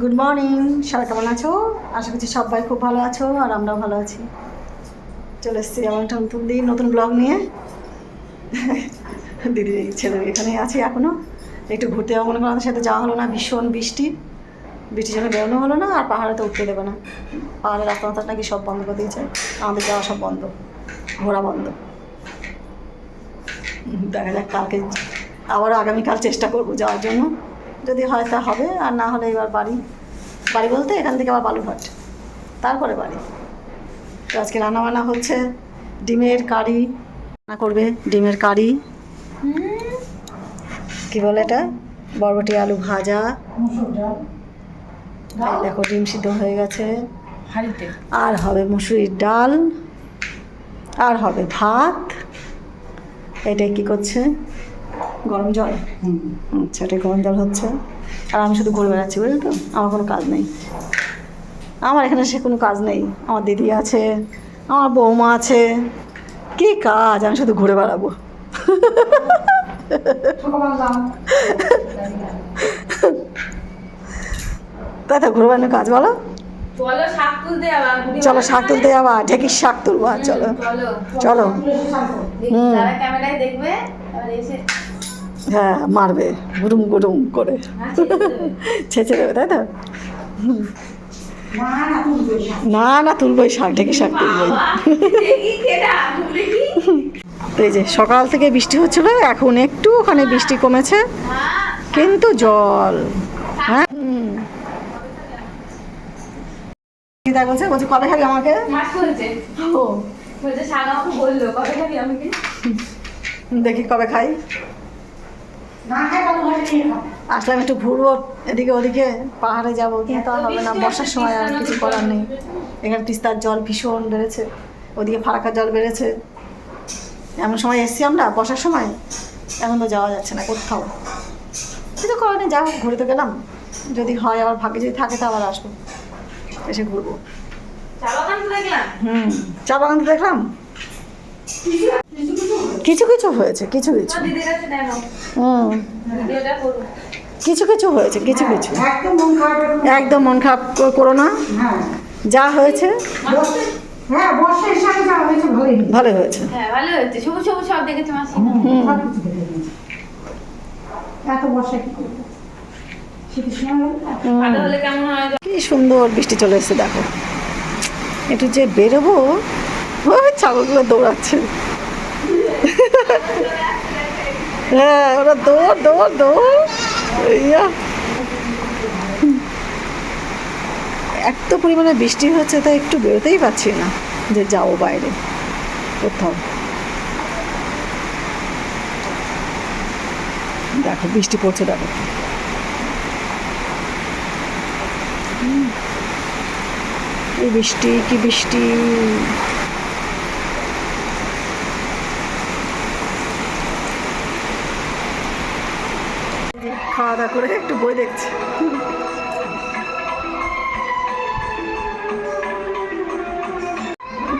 Good morning সবাই কেমন আছো? আশা করছি সবাই খুব ভালো আছো আর আমরাও ভালো আছি। চলে এসেছি আমার নতুন দিন, নতুন ব্লগ নিয়ে। দিদি, ছেলে এখানেই আছি এখনও একটু ঘুরতে যাব মনে করো, আমাদের সাথে যাওয়া হলো না, ভীষণ বৃষ্টি। বৃষ্টির জন্য বেরোনো হলো না, আর পাহাড়ে তো উঠতে দেবে না। পাহাড়ের রাস্তা মাথা নাকি সব বন্ধ করে দিয়েছে। আমাদের যাওয়া সব বন্ধ, ঘোরা বন্ধ। দেখা যাক কালকে আবারও আগামীকাল চেষ্টা করব যাওয়ার জন্য। যদি হয় তা হবে আর না হলে এবার বাড়ি বাড়ি বলতে এখান থেকে আবার বালুঘাট তারপরে বাড়ি। তো আজকে রান্নাবান্না হচ্ছে ডিমের কারি রান্না করবে ডিমের কারি। কি বলে এটা? বরবটি আলু ভাজা। দেখো ডিম সিদ্ধ হয়ে গেছে। আর হবে মুসুরির ডাল। আর হবে ভাত। এটাই কি করছে? গরম জল? আচ্ছা এটা গরম জল হচ্ছে। আর আমি শুধু ঘুরে বেড়াচ্ছি বুঝলি তো? আমার কোনো কাজ নেই। আমার এখানে সে কোনো কাজ নেই। আমার দিদি আছে আমার বৌমা আছে। কি কাজ? আমি শুধু ঘুরে বেড়াবো। তাই তো ঘুরে বেড়ানোর কাজ বলো? চলো শাক তুলতে আবার চলো শাক যাবা ঢেকির শাক তুলবো আর চলো। চলো। চলো। হুম। ক্যামেরায় দেখবে এসে হ্যাঁ মারবে। গুডুম গুডুম করে। ছেঁচে দেবে তাই তো। না না তুলবোই শাক ঢেকে শাক তুলবোই। এই যে সকাল থেকে বৃষ্টি হচ্ছিল এখন একটু ওখানে বৃষ্টি কমেছে কিন্তু জল হ্যাঁ? বলছে বলছে কবে খাবি আমাকে? দেখি কবে খাই। আসলাম একটু ঘুরবো এদিকে ওদিকে পাহাড়ে যাব কিন্তু আর হবে না বর্ষার সময় আর কিছু করার নেই। এখানে তিস্তার জল ভীষণ বেড়েছে ওদিকে ফারাকা জল বেড়েছে। এমন সময় এসছি আমরা বর্ষার সময়। এখন তো যাওয়া যাচ্ছে না কোথাও। কিছু করার নেই যাও ঘুরে তো গেলাম। যদি হয় আবার ভাগ্যে যদি থাকে তো আবার আসব। এসে ঘুরবো। চা বাগান দেখলাম। হুম চা বাগান তো দেখলাম। কিছু কিছু হয়েছে কিছু কিছু। হুম। কিছু কিছু হয়েছে কিছু কিছু। একদম মন খারাপ এরকম- একদম মন খারাপ কর- না। হ্যাঁ। যা হয়েছে। হ্যাঁ। ভালো হয়েছে। হ্যাঁ, কি হয়? সুন্দর বৃষ্টি চলে এসেছে দেখো। একটু যে বেরোবো ওই ছাগলগুলো দৌড়াচ্ছে। হ্যাঁ ওরা দৌড় দৌড় দৌড়। এত পরিমাণে বৃষ্টি হচ্ছে তাই একটু বেরোতেই পারছি না যে যাও বাইরে, কোথাও। দেখো, বৃষ্টি পড়ছে, দেখো। এই বৃষ্টি, কি বৃষ্টি। খাওয়া করে একটু বই দেখছি।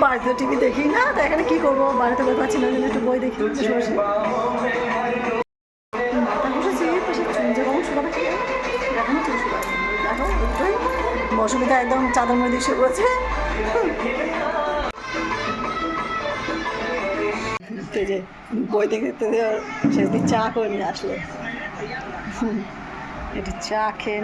বাড়িতে টিভি দেখি না, তো এখানে কি করব? বাড়িতে বই পাচ্ছি না একটু বই দেখি মৌসুমিটা একদম চাদর মধ্যে শুয়ে পড়েছে। যে বই দেখতে দেখতে শেষ দিন চা করে আসলো। একটু চা খেয়ে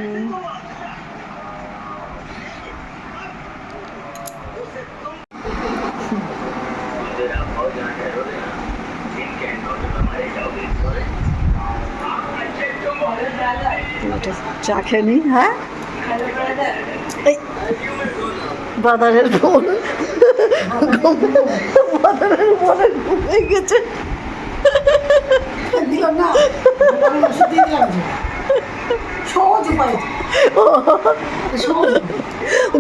চা খেয়ে নিই হ্যাঁ? এই বাদারের বোন বাদারের বোনের ঘুমিয়ে গেছে। দিলাম না, আমি ওষুধ দিলাম। সহজ উপায়।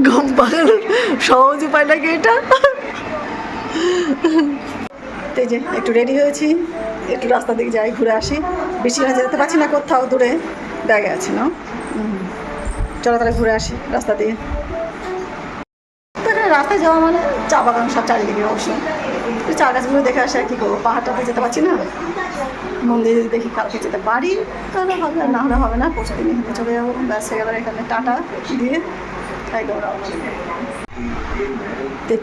ঘুম পাড়ানোর সহজ উপায় নাকি এটা? যে, একটু রেডি হয়েছি। একটু রাস্তা দিকে যাই, ঘুরে আসি। বেশি না যেতে পারছি না কোথাও, দূরে। ব্যাগে আছে না। চলো তাহলে ঘুরে আসি রাস্তা দিয়ে। রাস্তায় যাওয়া মানে চা বাগান সব চারিদিকে অবশ্যই চা গাছগুলো দেখে আসে আর কী করব। পাহাড়টাতে যেতে পারছি না। মন্দিরে দেখি কালকে যেতে পারি, তাহলে হবে, না হলে হবে না পরশু দিন হেঁটে চলে যাব। ব্যাস গেল এখানে টাটা দিয়ে একদম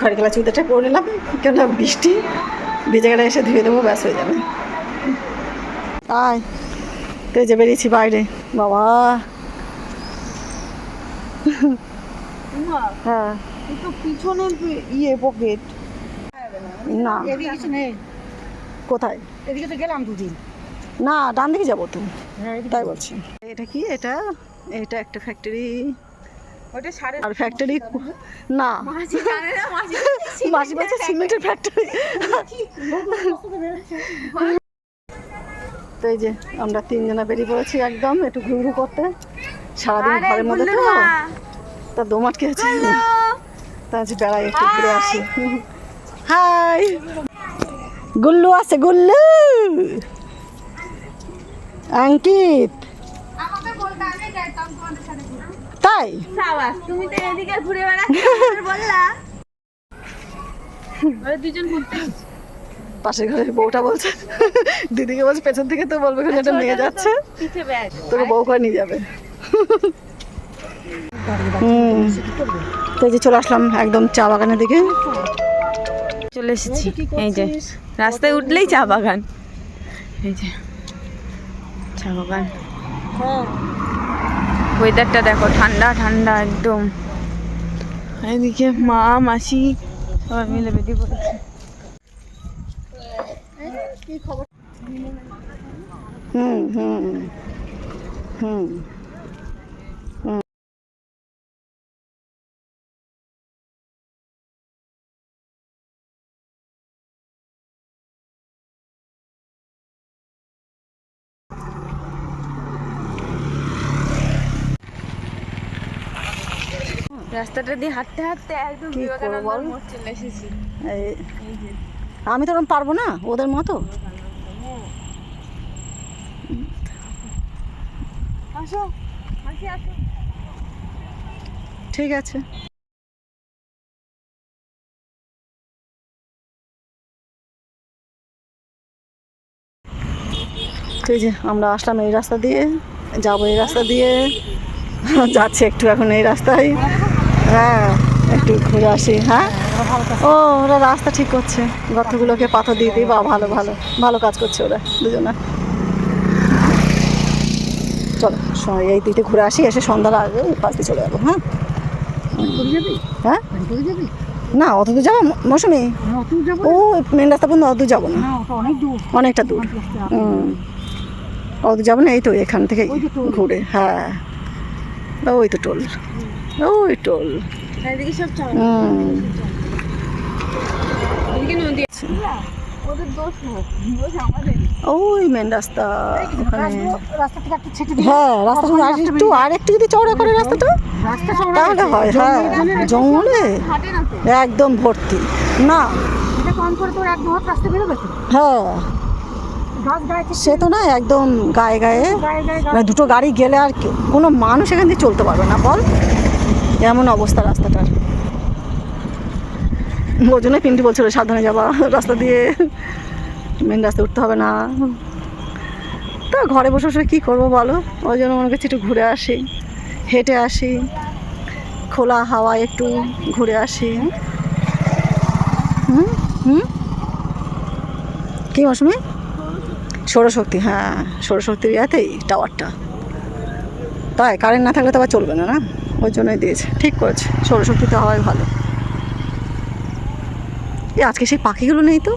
খড়গেলা চুদাটা করে নিলাম কেন বৃষ্টি, ভিজে গেলে এসে ধুয়ে দেবো, ব্যাস, হয়ে যাবে। আয় তো যে বেরিয়েছি বাইরে। বাবা। হ্যাঁ। ইয়ে পকেট না। কোথায় এদিকে তো গেলাম দুদিন। না ডান দিকে যাব তো। হ্যাঁ তাই বলছি। এটা কি? এটা? এটা একটা ফ্যাক্টরি আর ফ্যাক্টরি না? মাসি বলছে সিমেন্টের ফ্যাক্টরি তো এই যে আমরা তিনজনা বেরিয়ে পড়েছি একদম একটু ঘুরঘুর করতে। সারাদিন ঘরের মধ্যে তো। তা দোমাট খেয়েছি তা আজ বেড়াই একটু ঘুরে আসি। হাই। গুল্লু আছে গুল্লু। অঙ্কিত তাই? তুমি তো এদিকে ঘুরে বললা দুজন ঘুরতে পাশের ঘরে বউটা বলছে দিদিকে বলছে পেছন থেকে তো বলবে একটা মেয়ে যাচ্ছে। পিঠে ব্যাগ। তোকে বউ করে নিয়ে যাবে। হুম। তো এই যে চলে আসলাম একদম চা বাগানের দিকে। চলে এসেছি। এই যে রাস্তায় উঠলেই চা বাগান। এই যে। চা বাগান ওয়েদারটা দেখো ঠান্ডা ঠান্ডা একদম। এদিকে মা মাসি সবাই মিলে বেরিয়ে পড়েছে। হুম হুম হুম। রাস্তাটা দিয়ে হাঁটতে হাঁটতে একদম বিবেকানন্দ মোড় চলে এসেছি। আমি তো ওরকম পারব না ওদের মতো? আসো মাসি আসো। ঠিক আছে। এই যে আমরা আসলাম এই রাস্তা দিয়ে যাব এই রাস্তা দিয়ে। যাচ্ছে একটু এখন এই রাস্তায়। হ্যাঁ একটু ঘুরে আসি হ্যাঁ? ও ওরা রাস্তা ঠিক করছে। গর্তগুলোকে পাথর দিয়ে দিই বা ভালো ভালো ভালো কাজ করছে ওরা দুজনে। চলো এই দিকে ঘুরে আসি এসে সন্ধ্যার আগে ওই পাশ দিয়ে চলে যাব হ্যাঁ? হ্যাঁ? না অত দূর যাব মৌসুমি? ও মেন রাস্তা পর্যন্ত অত দূর যাব না। না অনেক অনেকটা দূর। হুম। অত যাব না এই তো এখান থেকে। ঘুরে হ্যাঁ। ওই তো টোল। ওই টোল। মেন রাস্তা ওখানে। রাস্তা একটু হ্যাঁ আর একটু যদি চওড়া করে রাস্তাটা তাহলে হয় হ্যাঁ জঙ্গলে একদম ভর্তি। না। হ্যাঁ। সে তো না একদম গায়ে গায়ে। গায়ে মানে দুটো গাড়ি গেলে আর কোনো মানুষ এখান দিয়ে চলতে পারবে না বল। এমন অবস্থা রাস্তাটার। ওই জন্য পিন্টি বলছিল, সাবধানে যাবা, রাস্তা দিয়ে মেন রাস্তা উঠতে হবে না। তা ঘরে বসে বসে কী করব বলো? ওই জন্য মনে করছি একটু ঘুরে আসি, হেঁটে আসি, খোলা হাওয়ায় একটু ঘুরে আসি। হুম? হুম? কি মৌসুমি? সৌরশক্তি হ্যাঁ সৌরশক্তির ইয়াতেই টাওয়ারটা তাই কারেন্ট না থাকলে তো আবার চলবে না না? ওই জন্যই দিয়েছে। ঠিক করেছে। সৌরশক্তিতে হওয়াই ভালো। এ আজকে সেই পাখিগুলো নেই তো।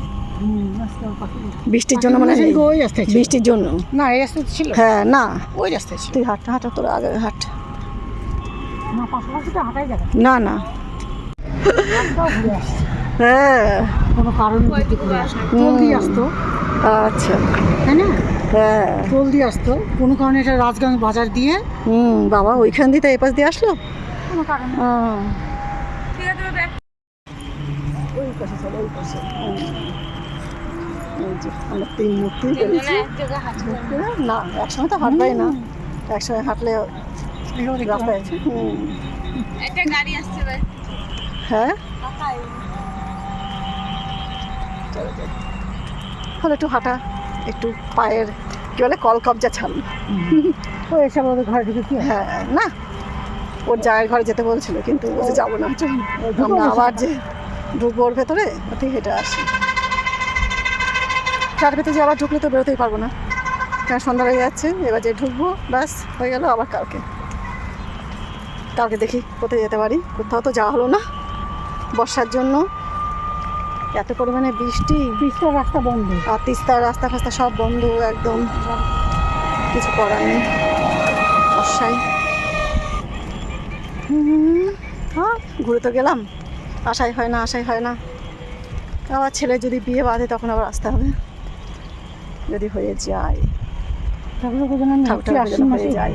বৃষ্টির জন্য মানে বৃষ্টির জন্য। না এই রাস্তায় ছিল। হ্যাঁ না। ওই রাস্তায় ছিল। তুই হাঁট হাঁটা তোর আগে হাঁট। না না হ্যাঁ। কোনো কারণ আসতো? আচ্ছা। তাই না? হ্যাঁ। টোল দিয়ে আসতো। কোনো কারণে এটা রাজগঞ্জ বাজার দিয়ে। হুম বাবা ওইখান দিয়ে তো এপাশ দিয়ে আসলো? কোনো কারণে। ওই পাশে চলো ওই পাশে। আমরা তিন মূর্তি না একসময় তো হাঁটবাই না। হাঁটলে এগুলো দেখতে রাস্তায়। পাচ্ছি। হুম। একটা গাড়ি আসছে ভাই। হ্যাঁ? একটু হাঁটা। একটু পায়ের কি বলে কল কবজা ছাড়লো ও এসব ওদের ঘরে ঢুকে কি হ্যাঁ না। ওর জায়ের ঘরে যেতে বলছিল কিন্তু বলছে যাব না। আমরা আবার যে ঢুকবো ওর ভেতরে ওতে হেঁটে আসি। চার ভেতরে যে আবার ঢুকলে তো বেরোতেই পারব না। কারণ সন্ধ্যা হয়ে যাচ্ছে এবার যে ঢুকবো ব্যাস হয়ে গেল আবার কালকে। কালকে দেখি কোথায় যেতে পারি। কোথাও তো যাওয়া হলো না বর্ষার জন্য। এত পরিমাণে বৃষ্টি? পিস্তার রাস্তা বন্ধ। আর তিস্তার রাস্তা ফাস্তা সব বন্ধ একদম। কিছু করার নেই। হুম, হ্যাঁ ঘুরে তো গেলাম। আশাই হয় না আশাই হয় না। আবার ছেলে যদি বিয়ে বাঁধে তখন আবার আসতে হবে। যদি হয়ে যায়। ঠাকুর হয়ে যায়।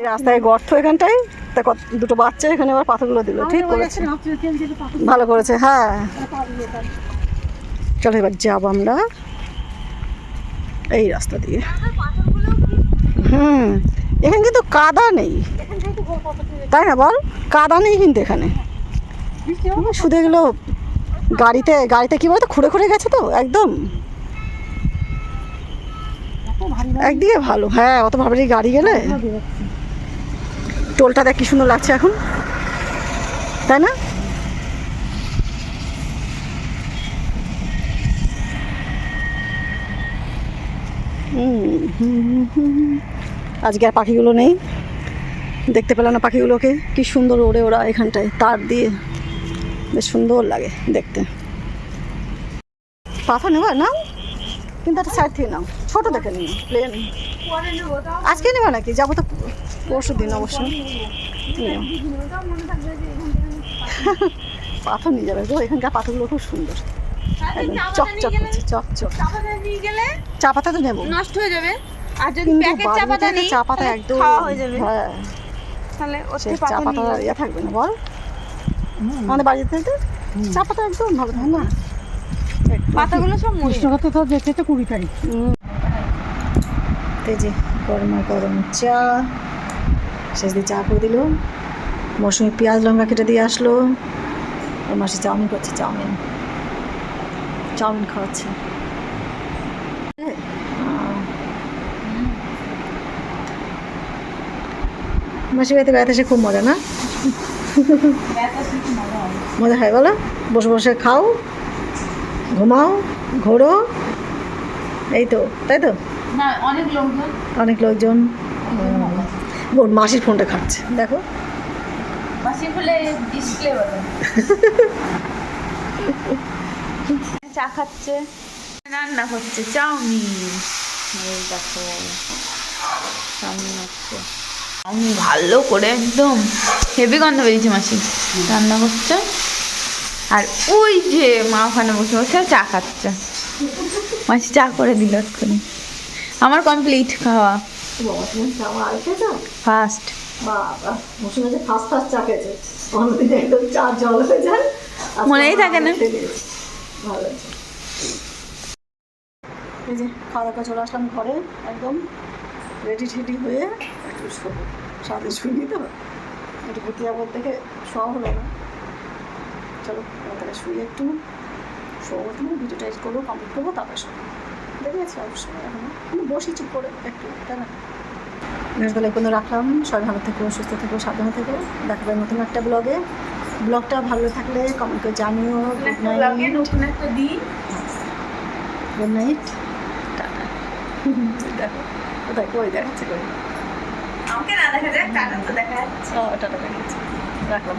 রাস্তায় গর্ত এখানটায় তা দুটো বাচ্চা এখানে আবার পাথরগুলো দিল ঠিক করেছে। ভালো করেছে হ্যাঁ। চলো এবার যাব আমরা। এই রাস্তা দিয়ে। হুম এখানে কিন্তু কাদা নেই। তাই না বল? কাদা নেই কিন্তু এখানে। শুধু এগুলো গাড়িতে গাড়িতে কি বলতো খুঁড়ে খুঁড়ে গেছে তো একদম। একদিকে ভালো হ্যাঁ অত ভাবে গাড়ি গেলে। টোলটা দেখ কি সুন্দর লাগছে এখন। তাই না। আজকে আর পাখিগুলো নেই। দেখতে পেলাম না পাখিগুলোকে। কি সুন্দর ওড়ে ওরা এখানটায়। তার দিয়ে বেশ সুন্দর লাগে দেখতে। পাথর নেবা নাও। কিন্তু একটা সাইড থেকে নাও। ছোটো দেখে নিও। প্লেন। আজকে নেবা নাকি? যাব তো পরশু দিন অবশ্যই পাথর নিয়ে যাবে। গো এখানকার পাথরগুলো খুব সুন্দর। চকচক করছে চকচক। চা পাতা তো নেব। নষ্ট হয়ে যাবে। আর যদি প্যাকেট চা পাতা নিই চা পাতা একদম খাওয়া হয়ে যাবে। হ্যাঁ। তাহলে থেকে চা পাতা ইয়ে থাকবে না। বল। আমাদের বাড়িতে তো চা পাতা একদম ভালো থাকে না। পাতাগুলো সব মরে তো যেতে তো কুড়ি তারিখ। হুম। এই যে গরমা গরম চা। শেষ দিয়ে চা করে দিল। মৌসুমি পেঁয়াজ লঙ্কা কেটে দিয়ে আসলো। ওর মাসি চাউমিন করছে চাউমিন। চাউমিন খাওয়াচ্ছে। মাসি বাড়িতে বেড়াতে এসে খুব মজা না? মজা হয় বলো। বসে বসে খাও ঘুমাও ঘোরো। এই তো তাই তো? অনেক লোকজন। অনেক লোকজন। ওর মাসির ফোনটা খাচ্ছে। দেখো। চা খাচ্ছে। রান্না করছে চাউমিন। এই দেখো চাউমিন হচ্ছে। চাউমিন ভালো করে একদম হেভি গন্ধ বেরিয়েছে মাসি রান্না করছে। আর ওই যে মা ওখানে বসে বসে চা খাচ্ছে। মাসি চা করে দিল এক্ষুনি। আমার কমপ্লিট খাওয়া। বাবা তুমি চাওয়া ফার্স্ট বাবা মৌসুমে যে ফার্স্ট ফার্স্ট চা খেয়েছে অন্যদিন একদম চা জল হয়ে যায় মনেই থাকে না। ভালো হয়েছে। এই যে খাওয়া দাওয়া চলে আসলাম ঘরে একদম রেডি ঠেডি হয়ে একটু শোবো। সাথে শুনি তো একটু ভুতিয়া বলতে থেকে শোয়া হলো না। চলো তাহলে শুয়ে একটু শোবো তুমি ভিডিওটা এডিট করব কমপ্লিট করব তারপরে শোবো। দেখে গেছি অবশ্যই এখন। বসি চুপ করে একটু তাই না? তাহলে কোনো রাখলাম। সবাই ভালো থেকো সুস্থ থেকো সাবধানে থেকো। দেখাবে নতুন একটা ব্লগে ব্লগটা ভালো থাকলে কমেন্ট করে জানিও। নতুন একটা দিন। Good night tata. দেখো কোথায় কই দেখাচ্ছে কই? আমাকে না দেখা যায় টাটা তো দেখা যাচ্ছে। ও টাটা দেখাচ্ছে রাখলাম।